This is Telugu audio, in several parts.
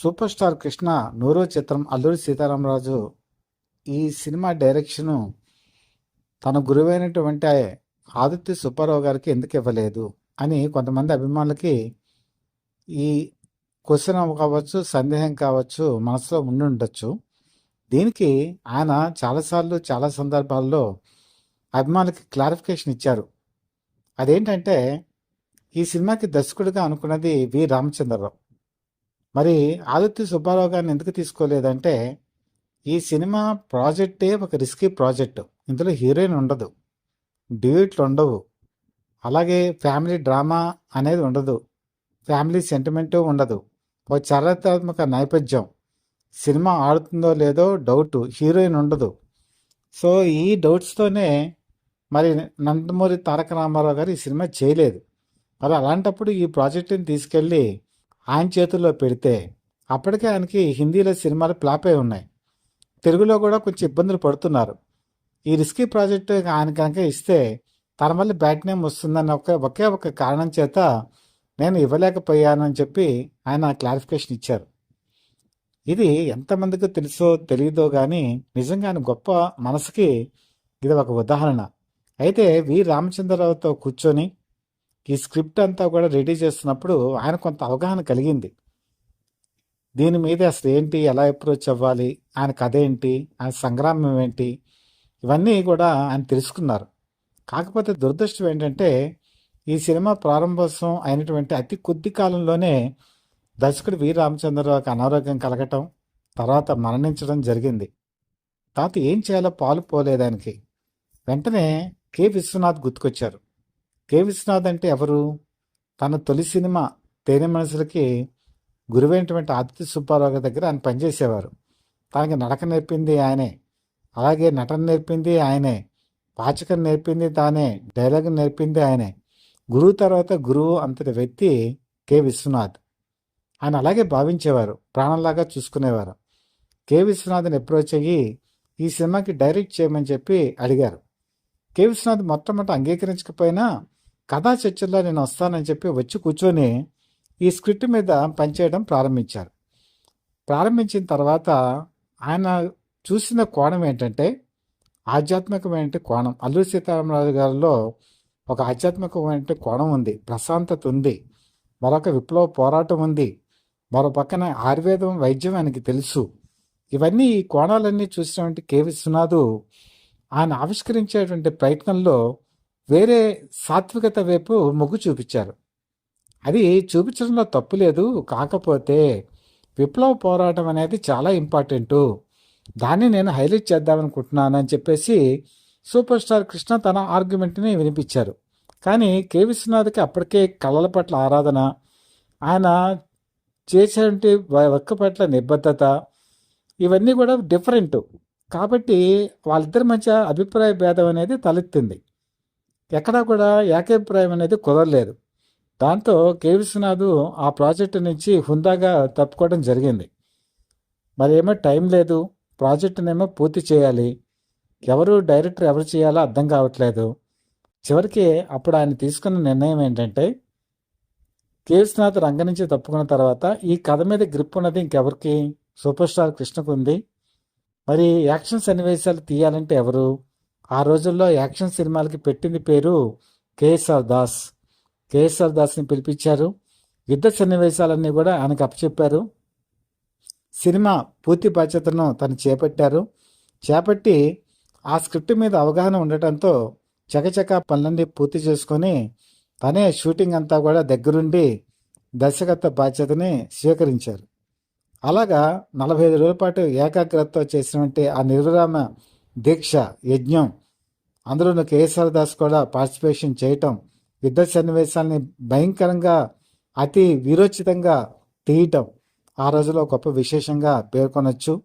సూపర్ స్టార్ కృష్ణ నూరో చిత్రం అల్లూరి సీతారామరాజు ఈ సినిమా డైరెక్షను తన గురువైనటువంటి ఆదిత్య సుబ్బారావు గారికి ఎందుకు ఇవ్వలేదు అని కొంతమంది అభిమానులకి ఈ క్వశ్చన్ కావచ్చు సందేహం కావచ్చు మనసులో ఉండి ఉండొచ్చు. దీనికి ఆయన చాలాసార్లు చాలా సందర్భాల్లో అభిమానులకి క్లారిఫికేషన్ ఇచ్చారు. అదేంటంటే ఈ సినిమాకి దర్శకుడిగా అనుకున్నది వి రామచంద్రరావు. మరి ఆదిత్య సుబ్బారావు గారిని ఎందుకు తీసుకోలేదంటే ఈ సినిమా ప్రాజెక్టే ఒక రిస్కీ ప్రాజెక్టు. ఇందులో హీరోయిన్ ఉండదు. డ్యూట్లు ఉండవు. అలాగే ఫ్యామిలీ డ్రామా అనేది ఉండదు. ఫ్యామిలీ సెంటిమెంటు ఉండదు. ఒక చరిత్రాత్మక నేపథ్యం. సినిమా ఆడుతుందో లేదో డౌట్. హీరోయిన్ ఉండదు. సో ఈ డౌట్స్తోనే మరి నందమూరి తారక రామారావు గారు ఈ సినిమా చేయలేదు. మరి అలాంటప్పుడు ఈ ప్రాజెక్టుని తీసుకెళ్ళి ఆయన చేతుల్లో పెడితే అప్పటికే ఆయనకి హిందీలో సినిమాలు ఫ్లాప్ అయి ఉన్నాయి. తెలుగులో కూడా కొంచెం ఇబ్బందులు పడుతున్నారు. ఈ రిస్కీ ప్రాజెక్టు ఆయన కనుక ఇస్తే తన వల్ల బ్యాడ్ నేమ్ వస్తుందని ఒక ఒకే ఒక కారణం చేత నేను ఇవ్వలేకపోయాను అని చెప్పి ఆయన క్లారిఫికేషన్ ఇచ్చారు. ఇది ఎంతమందికి తెలుసో తెలియదో కానీ నిజంగా ఆయన గొప్ప మనసుకి ఇది ఒక ఉదాహరణ. అయితే వి రామచంద్రరావుతో కూర్చొని ఈ స్క్రిప్ట్ అంతా కూడా రెడీ చేస్తున్నప్పుడు ఆయన కొంత అవగాహన కలిగింది. దీని మీద అసలు ఏంటి ఎలా అప్రోచ్ అవ్వాలి ఆయన కథ ఏంటి ఆయన సంగ్రామం ఏంటి ఇవన్నీ కూడా ఆయన తెలుసుకున్నారు. కాకపోతే దురదృష్టం ఏంటంటే ఈ సినిమా ప్రారంభోత్సవం అయినటువంటి అతి కొద్ది కాలంలోనే దర్శకుడు వి. రామచంద్రరావుకి అనారోగ్యం కలగటం తర్వాత మరణించడం జరిగింది. తాత ఏం చేయాలో పాలు పోలేదానికి వెంటనే కె. విశ్వనాథ్ గుర్తుకొచ్చారు. కె. విశ్వనాథ్ అంటే ఎవరు? తన తొలి సినిమా తేనె మనసులకి గురువైనటువంటి ఆదిత్య సుబ్బారావు గారి దగ్గర ఆయన పనిచేసేవారు. తనకి నడక నేర్పింది ఆయనే. అలాగే నటన నేర్పింది ఆయనే. పాచకం నేర్పింది తానే. డైలాగ్ నేర్పింది ఆయనే. గురువు తర్వాత గురువు అంతటి వ్యక్తి కె. విశ్వనాథ్. ఆయన అలాగే భావించేవారు. ప్రాణంలాగా చూసుకునేవారు. కె. విశ్వనాథ్ని అప్రోచ్ అయ్యి ఈ సినిమాకి డైరెక్ట్ చేయమని చెప్పి అడిగారు. కె. విశ్వనాథ్ మొట్టమొదట అంగీకరించకపోయినా కథా చర్చల్లో నేను వస్తానని చెప్పి వచ్చి కూర్చొని ఈ స్క్రిప్ట్ మీద పనిచేయడం ప్రారంభించారు. ప్రారంభించిన తర్వాత ఆయన చూసిన కోణం ఏంటంటే ఆధ్యాత్మికమైన కోణం. అల్లూరి సీతారామరాజు గారిలో ఒక ఆధ్యాత్మికమైన కోణం ఉంది. ప్రశాంతత ఉంది. మరొక విప్లవ పోరాటం ఉంది. మరో పక్కన ఆయుర్వేదం వైద్యం ఆయనకి తెలుసు. ఇవన్నీ ఈ కోణాలన్నీ చూసినటువంటి కె విశ్వనాథు ఆయన ఆవిష్కరించేటువంటి ప్రయత్నంలో వేరే సాత్వికత వైపు మొగ్గు చూపించారు. అది చూపించడంలో తప్పు లేదు. కాకపోతే విప్లవ పోరాటం అనేది చాలా ఇంపార్టెంటు. దాన్ని నేను హైలైట్ చేద్దామనుకుంటున్నాను అని చెప్పేసి సూపర్ స్టార్ కృష్ణ తన ఆర్గ్యుమెంట్ని వినిపించారు. కానీ కె. విశ్వనాథ్కి అప్పటికే కళల పట్ల ఆరాధన ఆయన చేసేటువంటి వర్క్ పట్ల నిబద్ధత ఇవన్నీ కూడా డిఫరెంట్. కాబట్టి వాళ్ళిద్దరి మధ్య అభిప్రాయ భేదం అనేది తలెత్తింది. ఎక్కడా కూడా ఏకాభిప్రాయం అనేది కుదరలేదు. దాంతో కె. విశ్వనాథ్ ఆ ప్రాజెక్టు నుంచి హుందాగా తప్పుకోవడం జరిగింది. మరేమో టైం లేదు. ప్రాజెక్టునేమో పూర్తి చేయాలి. ఎవరు డైరెక్టర్ ఎవరు చేయాలో అర్థం కావట్లేదు. చివరికి అప్పుడు ఆయన తీసుకున్న నిర్ణయం ఏంటంటే కె. విశ్వనాథ్ రంగ నుంచి తప్పుకున్న తర్వాత ఈ కథ మీద గ్రిప్ ఉన్నది ఇంకెవరికి? సూపర్ స్టార్ కృష్ణకు ఉంది. మరి యాక్షన్ సన్నివేశాలు తీయాలంటే ఎవరు? ఆ రోజుల్లో యాక్షన్ సినిమాలకి పెట్టింది పేరు కేఎస్ఆర్ దాస్. కేఎస్ఆర్ దాస్ని పిలిపించారు. యుద్ధ సన్నివేశాలన్నీ కూడా ఆయనకు అప్పచెప్పారు. సినిమా పూర్తి బాధ్యతను తను చేపట్టారు. చేపట్టి ఆ స్క్రిప్ట్ మీద అవగాహన ఉండటంతో చకచక పనులన్నీ పూర్తి చేసుకొని తనే షూటింగ్ అంతా కూడా దగ్గరుండి దర్శకత్వ బాధ్యతని స్వీకరించారు. అలాగా నలభై ఐదు రోజుల పాటు ఏకాగ్రతతో చేసినటువంటి ఆ నిర్విరామ దీక్ష యజ్ఞం. అందులో కేఎస్ఆర్ దాస్ కూడా పార్టిసిపేషన్ చేయటం యుద్ధ సన్నివేశాల్ని భయంకరంగా అతి వీరోచితంగా తీయటం ఆ రోజులో గొప్ప విశేషంగా పేర్కొనొచ్చు.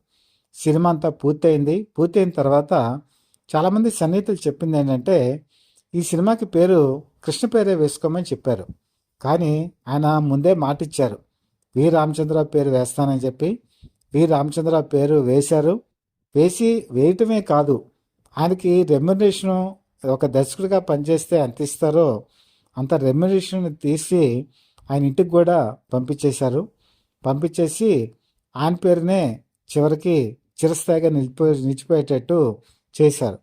సినిమా అంతా పూర్తయింది. పూర్తయిన తర్వాత చాలామంది సన్నిహితులు చెప్పింది ఏంటంటే ఈ సినిమాకి పేరు కృష్ణ పేరే వేసుకోమని చెప్పారు. కానీ ఆయన ముందే మాట ఇచ్చారు వి రామచంద్రరావు పేరు వేస్తానని చెప్పి వి రామచంద్రరావు పేరు వేశారు. వేసి వేయటమే కాదు ఆయనకి రెమ్యునరేషను ఒక దర్శకుడిగా పనిచేస్తే ఎంత ఇస్తారో అంత రెమ్యునరేషన్ తీసి ఆయన ఇంటికి కూడా పంపించేశారు. పంపించేసి ఆయన పేరునే చివరికి చిరస్థాయిగా నిలిపో నిలిచిపోయేటట్టు చేశారు.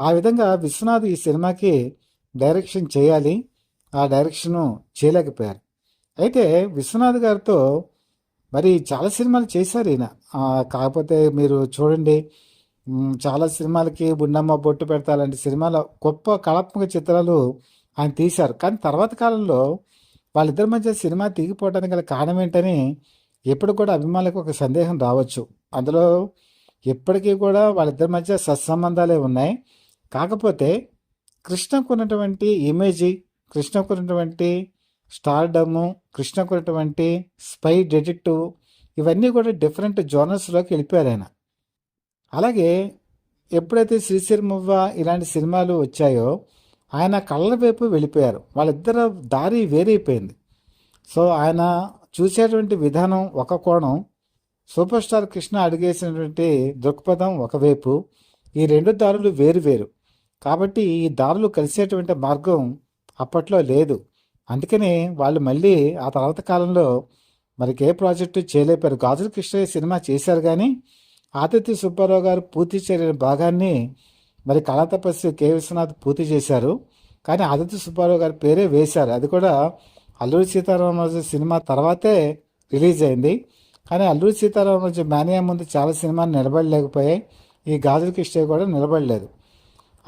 ఆ విధంగా విశ్వనాథ్ ఈ సినిమాకి డైరెక్షన్ చేయాలి. ఆ డైరెక్షను చేయలేకపోయారు. అయితే విశ్వనాథ్ గారితో మరి చాలా సినిమాలు చేశారు ఈయన. కాకపోతే మీరు చూడండి చాలా సినిమాలకి బుండమ్మ బొట్టు పెడతా లాంటి సినిమాలు గొప్ప కళాత్మక చిత్రాలు ఆయన తీశారు. కానీ తర్వాత కాలంలో వాళ్ళిద్దరి మధ్య సినిమా తీగిపోవడానికి గల కారణం ఏంటని ఎప్పుడు కూడా అభిమానులకు ఒక సందేహం రావచ్చు. అందులో ఎప్పటికీ కూడా వాళ్ళిద్దరి మధ్య సత్సంబంధాలే ఉన్నాయి. కాకపోతే కృష్ణకు ఉన్నటువంటి ఇమేజీ కృష్ణకు ఉన్నటువంటి స్టార్డము కృష్ణకు ఉన్నటువంటి స్పై డిటెక్టివ్ ఇవన్నీ కూడా డిఫరెంట్ జోనర్స్లోకి వెళ్ళిపోయారు ఆయన. అలాగే ఎప్పుడైతే శ్రీశిరమువ్వ ఇలాంటి సినిమాలు వచ్చాయో ఆయన కళ్ళ వైపు వెళ్ళిపోయారు. వాళ్ళిద్దరు దారి వేరైపోయింది. సో ఆయన చూసేటువంటి విధానం ఒక కోణం సూపర్ స్టార్ కృష్ణ అడిగేసినటువంటి దృక్పథం ఒకవైపు ఈ రెండు దారులు వేరు వేరు. కాబట్టి ఈ దారులు కలిసేటువంటి మార్గం అప్పట్లో లేదు. అందుకని వాళ్ళు మళ్ళీ ఆ తర్వాత కాలంలో మరికి ఏ ప్రాజెక్టు చేయలేపారు. గాజుల కృష్ణయ్య సినిమా చేశారు కానీ ఆదిత్య సుబ్బారావు గారు పూర్తి చేయని భాగాన్ని మరి కళా తపస్సు కె విశ్వనాథ్ పూర్తి చేశారు. కానీ ఆదిత్య సుబ్బారావు గారి పేరే వేశారు. అది కూడా అల్లూరి సీతారామరాజు సినిమా తర్వాతే రిలీజ్ అయింది. కానీ అల్లూరి సీతారామరాజు మేనియా ముందు చాలా సినిమాలు నిలబడలేకపోయాయి. ఈ గాజుల కృష్ణయ్య కూడా నిలబడలేదు.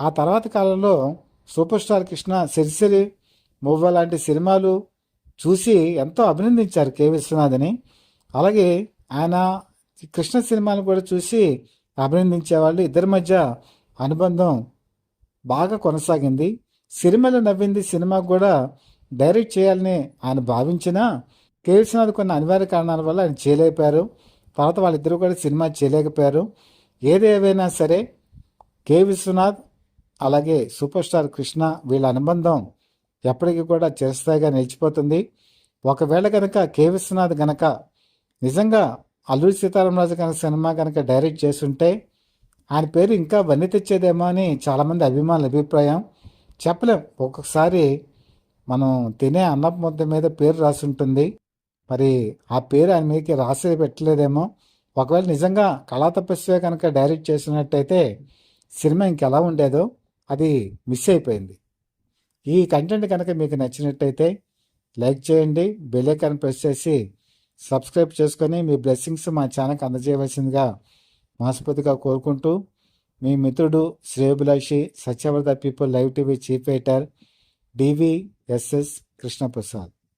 ఆ తర్వాత కాలంలో సూపర్ స్టార్ కృష్ణ సిరిసిరి మువ్వ లాంటి సినిమాలు చూసి ఎంతో అభినందించారు కె. విశ్వనాథ్ని. అలాగే ఆయన కృష్ణ సినిమాను కూడా చూసి అభినందించేవాళ్ళు ఇద్దరి మధ్య అనుబంధం బాగా కొనసాగింది. సిరిమల నవ్వింది సినిమా కూడా డైరెక్ట్ చేయాలని ఆయన భావించినా కె. విశ్వనాథ్ కొన్ని అనివార్య కారణాల వల్ల ఆయన చేయలేకపోయారు. తర్వాత వాళ్ళిద్దరూ కూడా సినిమా చేయలేకపోయారు. ఏది ఏవైనా సరే కె. విశ్వనాథ్ అలాగే సూపర్ స్టార్ కృష్ణ వీళ్ళ అనుబంధం ఎప్పటికీ కూడా చిరస్థాయిగా నిలిచిపోతుంది. ఒకవేళ కనుక కే. విశ్వనాథ్ గనక నిజంగా అల్లూరి సీతారామరాజు కనుక సినిమా కనుక డైరెక్ట్ చేస్తుంటే ఆయన పేరు ఇంకా వన్నీ తెచ్చేదేమో అని చాలామంది అభిమానుల అభిప్రాయం. చెప్పలేం. ఒక్కొక్కసారి మనం తినే అన్నపు ముద్ద మీద పేరు రాసి ఉంటుంది మరి ఆ పేరు ఆయన మీదకి రాసి పెట్టలేదేమో. ఒకవేళ నిజంగా కళా తపస్వే కనుక డైరెక్ట్ చేసినట్టయితే సినిమా ఇంకెలా ఉండేదో అది మిస్ అయిపోయింది. ఈ కంటెంట్ కనుక మీకు నచ్చినట్టయితే లైక్ చేయండి బెల్లైకాన్ ప్రెస్ చేసి సబ్స్క్రైబ్ చేసుకొని మీ బ్లెస్సింగ్స్ మా ఛానల్కి అందజేయవలసిందిగా మనస్ఫూర్తిగా కోరుకుంటూ మీ మిత్రుడు శ్రేయభిలాషి Satyavardha people live TV chief editor DVSS Krishnaprasad.